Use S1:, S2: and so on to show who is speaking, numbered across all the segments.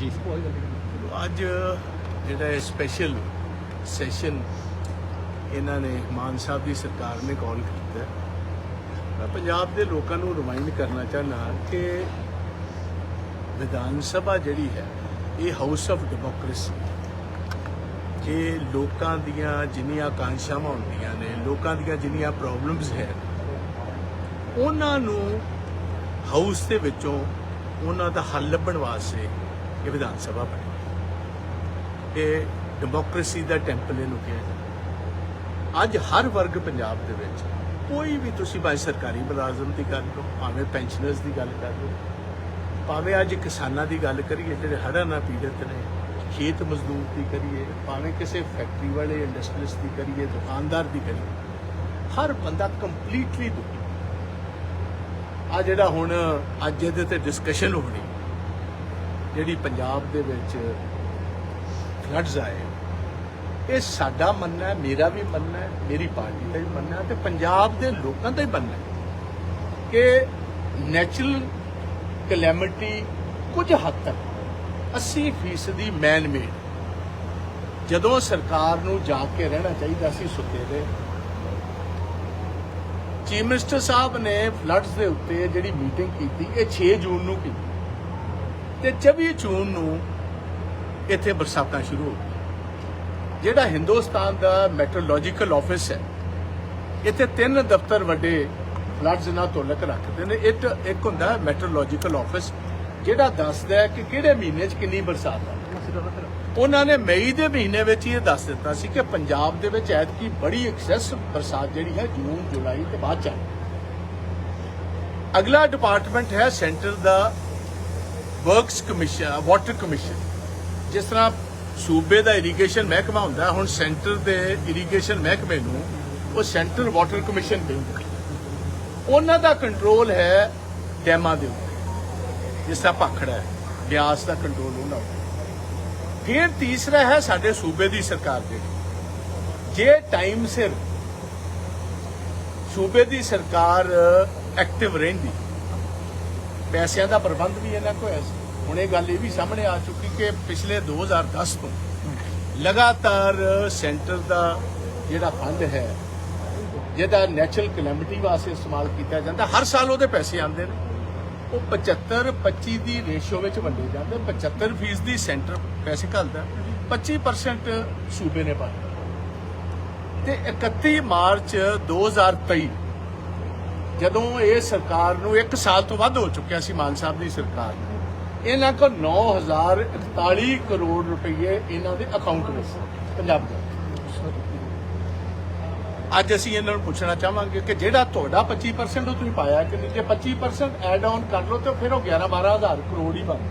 S1: ਜੀ
S2: ਅੱਜ ਜਿਹੜਾ ਇਹ ਸਪੈਸ਼ਲ ਸੈਸ਼ਨ ਇਹਨਾਂ ਨੇ ਮਾਨ ਸਾਹਿਬ ਦੀ ਸਰਕਾਰ ਨੇ ਕਾਲ ਕੀਤਾ। ਮੈਂ ਪੰਜਾਬ ਦੇ ਲੋਕਾਂ ਨੂੰ ਰਿਮਾਈਂਡ ਕਰਨਾ ਚਾਹਨਾ ਕਿ ਵਿਧਾਨ ਸਭਾ ਜਿਹੜੀ ਹੈ, ਇਹ ਹਾਊਸ ਆਫ ਡੈਮੋਕ੍ਰੇਸੀ ਕਿ ਲੋਕਾਂ ਦੀਆਂ ਜਿੰਨੀਆਂ ਆਕਾਂਸ਼ਾਵਾਂ ਹੁੰਦੀਆਂ ਨੇ, ਲੋਕਾਂ ਦੀਆਂ ਜਿੰਨੀਆਂ ਪ੍ਰੋਬਲਮਸ ਹੈ, ਉਹਨਾਂ ਨੂੰ ਹਾਊਸ ਦੇ ਵਿੱਚੋਂ ਉਹਨਾਂ ਦਾ ਹੱਲ ਲੱਭਣ ਵਾਸਤੇ ਇਹ ਵਿਧਾਨ ਸਭਾ ਬਣੀ। ਇਹ ਡੈਮੋਕ੍ਰੇਸੀ ਦਾ ਟੈਂਪਲ ਇਹਨੂੰ ਕਿਹਾ ਜਾਂਦਾ। ਅੱਜ ਹਰ ਵਰਗ ਪੰਜਾਬ ਦੇ ਵਿੱਚ ਕੋਈ ਵੀ ਤੁਸੀਂ ਭਾਵੇਂ ਸਰਕਾਰੀ ਮੁਲਾਜ਼ਮ ਦੀ ਗੱਲ ਕਰੋ, ਭਾਵੇਂ ਪੈਨਸ਼ਨਰਸ ਦੀ ਗੱਲ ਕਰ ਲਓ, ਭਾਵੇਂ ਅੱਜ ਕਿਸਾਨਾਂ ਦੀ ਗੱਲ ਕਰੀਏ, ਜਿਹੜੇ ਹੜ੍ਹਾਂ ਨਾਲ ਪੀੜਤ ਨੇ, ਖੇਤ ਮਜ਼ਦੂਰ ਦੀ ਕਰੀਏ, ਭਾਵੇਂ ਕਿਸੇ ਫੈਕਟਰੀ ਵਾਲੇ ਇੰਡਸਟਰੀਸ ਦੀ ਕਰੀਏ, ਦੁਕਾਨਦਾਰ ਦੀ ਕਰੀਏ, ਹਰ ਬੰਦਾ ਕੰਪਲੀਟਲੀ ਦੁਖੀ। ਆ ਜਿਹੜਾ ਹੁਣ ਅੱਜ ਇਹਦੇ ਤੇ ਡਿਸਕਸ਼ਨ ਹੋਣੀ ਜਿਹੜੀ ਪੰਜਾਬ ਦੇ ਵਿੱਚ ਫਲੱਡਸ ਆਏ, ਇਹ ਸਾਡਾ ਮੰਨਣਾ ਹੈ, ਮੇਰਾ ਵੀ ਮੰਨਣਾ ਹੈ, ਮੇਰੀ ਪਾਰਟੀ ਦਾ ਵੀ ਮੰਨਣਾ ਹੈ ਤੇ ਪੰਜਾਬ ਦੇ ਲੋਕਾਂ ਦਾ ਹੀ ਮੰਨਣਾ ਹੈ ਕਿ ਨੈਚੁਰਲ ਕਲੈਮਿਟੀ ਕੁਝ ਹੱਦ ਤੱਕ 80% ਦੀ ਮੈਨ ਮੇਡ ਜਦੋਂ ਸਰਕਾਰ ਨੂੰ ਜਾ ਕੇ ਰਹਿਣਾ ਚਾਹੀਦਾ ਸੀ ਸੁੱਤੇ ਦੇ ਚੀਫ ਮਿਨਿਸਟਰ ਸਾਹਿਬ ਨੇ ਫਲੱਡਸ ਦੇ ਉੱਤੇ ਜਿਹੜੀ ਮੀਟਿੰਗ ਕੀਤੀ, ਇਹ 6 ਜੂਨ ਨੂੰ ਕੀਤੀ। ਤੇ 24 ਜੂਨ ਨੂੰ ਇੱਥੇ ਬਰਸਾਤਾਂ ਸ਼ੁਰੂ ਹੋ ਗਈਆਂ। ਜਿਹੜਾ ਹਿੰਦੁਸਤਾਨ ਦਾ ਮੈਟਰੋਲੋਜੀਕਲ ਆਫਿਸ ਹੈ, ਇੱਥੇ ਤਿੰਨ ਦਫ਼ਤਰ ਵੱਡੇ ਫਲੱਡਸ ਨਾਲ ਤੋਲਕ ਰੱਖਦੇ ਨੇ। ਇੱਕ ਇੱਕ ਹੁੰਦਾ ਮੈਟਰੋਲੋਜੀਕਲ ਆਫਿਸ ਜਿਹੜਾ ਦੱਸਦਾ ਹੈ ਕਿ ਕਿਹੜੇ ਮਹੀਨੇ 'ਚ ਕਿੰਨੀ ਬਰਸਾਤ ਆ। ਉਹਨਾਂ ਨੇ ਮਈ ਦੇ ਮਹੀਨੇ ਵਿੱਚ ਇਹ ਦੱਸ ਦਿੱਤਾ ਸੀ ਕਿ ਪੰਜਾਬ ਦੇ ਵਿੱਚ ਐਤਕੀ ਬੜੀ ਐਕਸੈਸ ਬਰਸਾਤ ਜਿਹੜੀ ਹੈ ਜੂਨ, ਜੁਲਾਈ ਤੇ ਬਾਅਦ ਚ ਆਏ ਅਗਲਾ ਡਿਪਾਰਟਮੈਂਟ ਹੈ ਸੈਂਟਰ ਦਾ ਵਰਕਸ ਕਮਿਸ਼ਨ ਵਾਟਰ ਕਮਿਸ਼ਨ ਜਿਸ ਤਰ੍ਹਾਂ ਸੂਬੇ ਦਾ ਇਰੀਗੇਸ਼ਨ ਮਹਿਕਮਾ ਹੁੰਦਾ, ਹੁਣ ਸੈਂਟਰ ਦੇ ਇਰੀਗੇਸ਼ਨ ਮਹਿਕਮੇ ਨੂੰ ਉਹ ਸੈਂਟਰਲ ਵਾਟਰ ਕਮਿਸ਼ਨ ਕਹਿੰਦੇ ਉਹਨਾਂ ਦਾ ਕੰਟਰੋਲ ਹੈ ਡੈਮਾਂ ਦੇ ਉੱਤੇ ਜਿਸ ਤਰ੍ਹਾਂ ਭਾਖੜਾ ਹੈ, ਬਿਆਸ ਦਾ ਕੰਟਰੋਲ ਉਹਨਾਂ ਉੱਤੇ ਫਿਰ ਤੀਸਰਾ ਹੈ ਸਾਡੇ ਸੂਬੇ ਦੀ ਸਰਕਾਰ ਦੇ। ਜੇ ਟਾਈਮ ਸਿਰ ਸੂਬੇ ਦੀ ਸਰਕਾਰ ਐਕਟਿਵ ਰਹਿੰਦੀ ਪੈਸਿਆਂ ਦਾ ਪ੍ਰਬੰਧ ਵੀ ਇਹਨਾਂ ਕੋਲ ਹੈ। ਸੀ ਹੁਣ ਇਹ ਗੱਲ ਇਹ ਵੀ ਸਾਹਮਣੇ ਆ ਚੁੱਕੀ ਕਿ ਪਿਛਲੇ 2010 ਤੋਂ ਲਗਾਤਾਰ ਸੈਂਟਰ ਦਾ ਜਿਹੜਾ ਫੰਡ ਹੈ, ਜਿਹਦਾ ਨੈਚੁਰਲ ਕਲੈਮਿਟੀ ਵਾਸਤੇ ਇਸਤੇਮਾਲ ਕੀਤਾ ਜਾਂਦਾ, ਹਰ ਸਾਲ ਉਹਦੇ ਪੈਸੇ ਆਉਂਦੇ ਨੇ। ਉਹ 75 25 ਦੀ ਰੇਸ਼ੋ ਵਿੱਚ ਵੰਡੇ ਜਾਂਦੇ 75 ਫੀਸਦੀ ਸੈਂਟਰ ਪੈਸੇ ਘੱਲਦਾ 25% ਸੂਬੇ ਨੇ ਪਾਇਆ ਤੇ 31 ਮਾਰਚ 2023 ਜਦੋਂ ਇਹ ਸਰਕਾਰ ਨੂੰ 1 ਸਾਲ ਤੋਂ ਵੱਧ ਹੋ ਚੁੱਕਿਆ ਸੀ ਮਾਨ ਸਾਹਿਬ ਦੀ ਸਰਕਾਰ ਨੂੰ, ਇਹਨਾਂ ਕੋਲ 9041 ਕਰੋੜ ਰੁਪਏ ਇਹਨਾਂ ਦੇ ਅਕਾਊਂਟ ਵਿੱਚ ਪੰਜਾਬ ਦੇ। ਅੱਜ ਅਸੀਂ ਇਹਨਾਂ ਨੂੰ ਪੁੱਛਣਾ ਚਾਹਾਂਗੇ ਕਿ ਜਿਹੜਾ ਤੁਹਾਡਾ 25% ਉਹ ਤੁਸੀਂ ਪਾਇਆ ਕਿ ਨਹੀਂ? ਜੇ 25% ਐਡ ਆਨ ਕਰ ਲਓ ਤਾਂ ਫਿਰ ਉਹ 11 12000 ਕਰੋੜ ਹੀ ਬਣ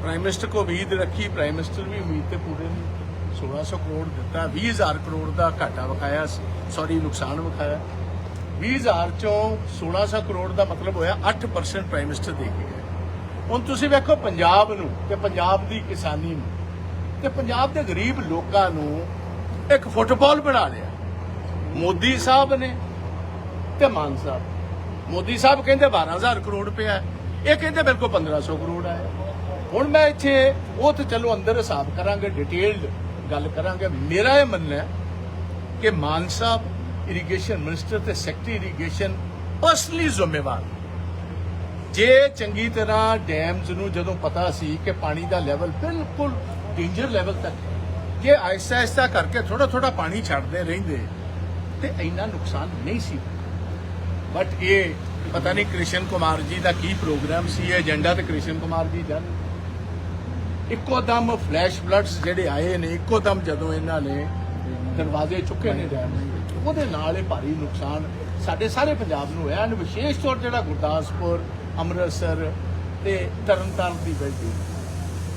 S2: ਪ੍ਰਾਈਮ ਮਿਨਿਸਟਰ ਕੋ ਉਮੀਦ ਰੱਖੀ ਪ੍ਰਾਈਮ ਮਿਨਿਸਟਰ ਵੀ ਉਮੀਦ ਤੇ ਪੂਰੇ ਨਹੀਂ 1600 ਕਰੋੜ ਦਿੱਤਾ 20000 ਕਰੋੜ ਦਾ ਘਾਟਾ ਵਿਖਾਇਆ ਸੌਰੀ, ਨੁਕਸਾਨ ਵਿਖਾਇਆ। 20000 ਚੋਂ 1600 ਕਰੋੜ ਦਾ ਮਤਲਬ ਹੋਇਆ 8% ਪ੍ਰਾਈਮ ਮਿਨਿਸਟਰ ਦੇ ਕੇ ਗਏ। ਹੁਣ ਤੁਸੀਂ ਵੇਖੋ ਪੰਜਾਬ ਨੂੰ ਤੇ ਪੰਜਾਬ ਦੀ ਕਿਸਾਨੀ ਨੂੰ। ਤੇ ਪੰਜਾਬ ਦੇ ਗਰੀਬ ਲੋਕਾਂ ਨੂੰ ਇੱਕ ਫੁੱਟਬਾਲ ਬਣਾ ਲਿਆ। ਮੋਦੀ ਸਾਹਿਬ ਨੇ ਤੇ ਮਾਨ ਸਾਹਿਬ। ਮੋਦੀ ਸਾਹਿਬ ਕਹਿੰਦੇ 12000 ਕਰੋੜ ਰੁਪਇਆ ਇਹ ਕਹਿੰਦੇ ਮੇਰੇ ਕੋਲ 1500 ਕਰੋੜ ਆਇਆ। ਹੁਣ ਮੈਂ ਇੱਥੇ, ਉਹ ਤੇ ਚਲੋ ਅੰਦਰ ਹਿਸਾਬ ਕਰਾਂਗੇ, ਡਿਟੇਲਡ ਗੱਲ ਕਰਾਂਗੇ। ਮੇਰਾ ਇਹ ਮੰਨਣਾ ਹੈ ਕਿ ਮਾਨ ਸਾਹਿਬ ਇਰੀਗੇਸ਼ਨ ਮਿਨਿਸਟਰ ਤੇ ਸੈਕਟਰੀ ਇਰੀਗੇਸ਼ਨ ਪਰਸਨਲੀ ਜ਼ਿੰਮੇਵਾਰ। ਜੇ ਚੰਗੀ ਤਰ੍ਹਾਂ ਡੈਮਸ ਨੂੰ ਜਦੋਂ ਪਤਾ ਸੀ ਕਿ ਪਾਣੀ ਦਾ ਲੈਵਲ ਬਿਲਕੁਲ ਡੇਂਜਰ ਲੈਵਲ ਤੱਕ ਜੇ ਆਹਿਸਤਾ ਆਹਿਸਤਾ ਕਰਕੇ ਥੋੜਾ ਥੋੜਾ ਪਾਣੀ ਛੱਡਦੇ ਰਹਿੰਦੇ, ਤੇ ਇੰਨਾ ਨੁਕਸਾਨ ਨਹੀਂ ਸੀ। ਬਟ ਇਹ ਪਤਾ ਨਹੀਂ ਕ੍ਰਿਸ਼ਨ ਕੁਮਾਰ ਜੀ ਦਾ ਕੀ ਪ੍ਰੋਗਰਾਮ ਸੀ, ਇਹ ਏਜੰਡਾ ਤੇ ਕ੍ਰਿਸ਼ਨ ਕੁਮਾਰ ਜੀ ਜਾਣ ਇੱਕੋ ਦਮ ਫਲੈਸ਼ ਬਲੱਡਸ ਜਿਹੜੇ ਆਏ ਨੇ, ਇੱਕੋ ਦਮ ਜਦੋਂ ਇਹਨਾਂ ਨੇ ਦਰਵਾਜ਼ੇ ਚੁੱਕੇ ਨੇ ਡੈਮ ਦੇ। ਉਹਦੇ ਨਾਲ ਇਹ ਭਾਰੀ ਨੁਕਸਾਨ ਸਾਡੇ ਸਾਰੇ ਪੰਜਾਬ ਨੂੰ ਹੋਇਆ। and ਵਿਸ਼ੇਸ਼ ਤੌਰ ਜਿਹੜਾ ਗੁਰਦਾਸਪੁਰ, ਅੰਮ੍ਰਿਤਸਰ ਤੇ ਤਰਨਤਾਰਨ ਦੀ ਬੈਲਟ